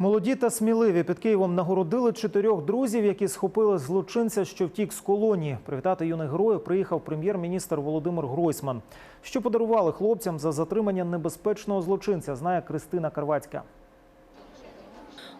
Молоді та сміливі під Києвом нагородили чотирьох друзів, які схопили злочинця, що втік з колонії. Привітати юних героїв приїхав прем'єр-міністр Володимир Гройсман. Що подарували хлопцям за затримання небезпечного злочинця, знає Кристина Карвацька.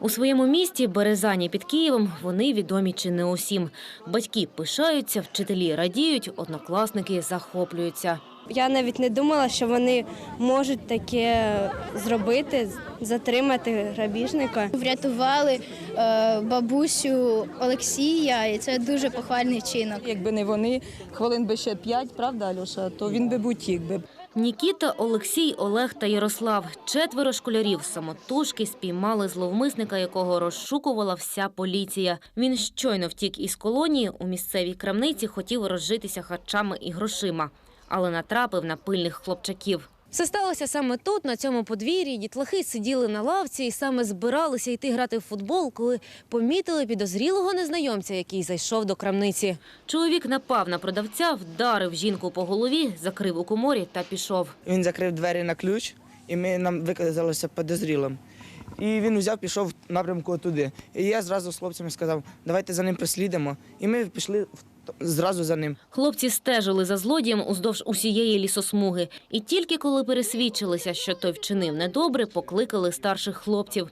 У своєму місті Березані під Києвом вони відомі чи не усім. Батьки пишаються, вчителі радіють, однокласники захоплюються. Я навіть не думала, що вони можуть таке зробити, затримати грабіжника. Врятували е, бабусю Олексія, і це дуже похвальний вчинок. Якби не вони, хвилин би ще п'ять, правда, Альоша, то він би бутік би. Нікіта, Олексій, Олег та Ярослав – четверо школярів самотужки спіймали зловмисника, якого розшукувала вся поліція. Він щойно втік із колонії, у місцевій крамниці хотів розжитися харчами і грошима, але натрапив на пильних хлопчаків. Все сталося саме тут, на цьому подвір'ї. Дітлахи сиділи на лавці і саме збиралися йти грати в футбол, коли помітили підозрілого незнайомця, який зайшов до крамниці. Чоловік напав на продавця, вдарив жінку по голові, закрив у коморі та пішов. Він закрив двері на ключ, і ми нам виказалося підозрілим. І він взяв, пішов в напрямку туди. І я зразу з хлопцями сказав, давайте за ним прислідимо. І ми пішли в- зразу за ним. Хлопці стежили за злодієм уздовж усієї лісосмуги. І тільки коли пересвідчилися, що той вчинив недобре, покликали старших хлопців.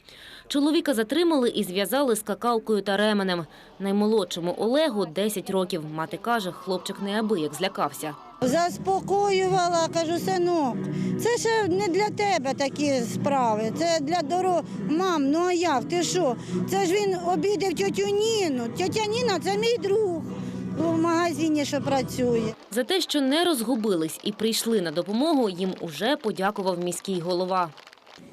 Чоловіка затримали і зв'язали скакалкою та ременем. Наймолодшому Олегу 10 років. Мати каже, хлопчик неабияк злякався. Заспокоювала, кажу, синок, це ще не для тебе такі справи, це для дорог. Мам, ну а як? Ти що? Це ж він обідав тьотю Ніну. Тьотя Ніна це мій друг у магазині, що працює. За те, що не розгубились і прийшли на допомогу, їм уже подякував міський голова.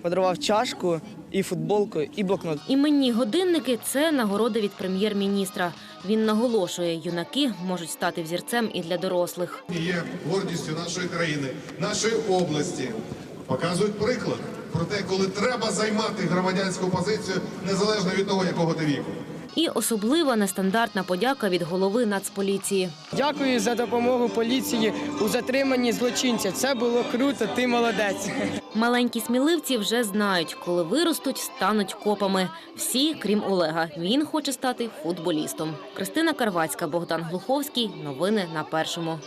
Подарував чашку, і футболку, і блокнот. Іменні годинники це нагорода від прем'єр-міністра. Він наголошує, юнаки можуть стати взірцем і для дорослих. є гордістю нашої країни, нашої області. Показують приклад про те, коли треба займати громадянську позицію незалежно від того, якого ти віку. І особлива нестандартна подяка від голови Нацполіції. Дякую за допомогу поліції у затриманні злочинця. Це було круто, ти молодець. Маленькі сміливці вже знають, коли виростуть, стануть копами. Всі, крім Олега. Він хоче стати футболістом. Кристина Карвацька, Богдан Глуховський. Новини на першому.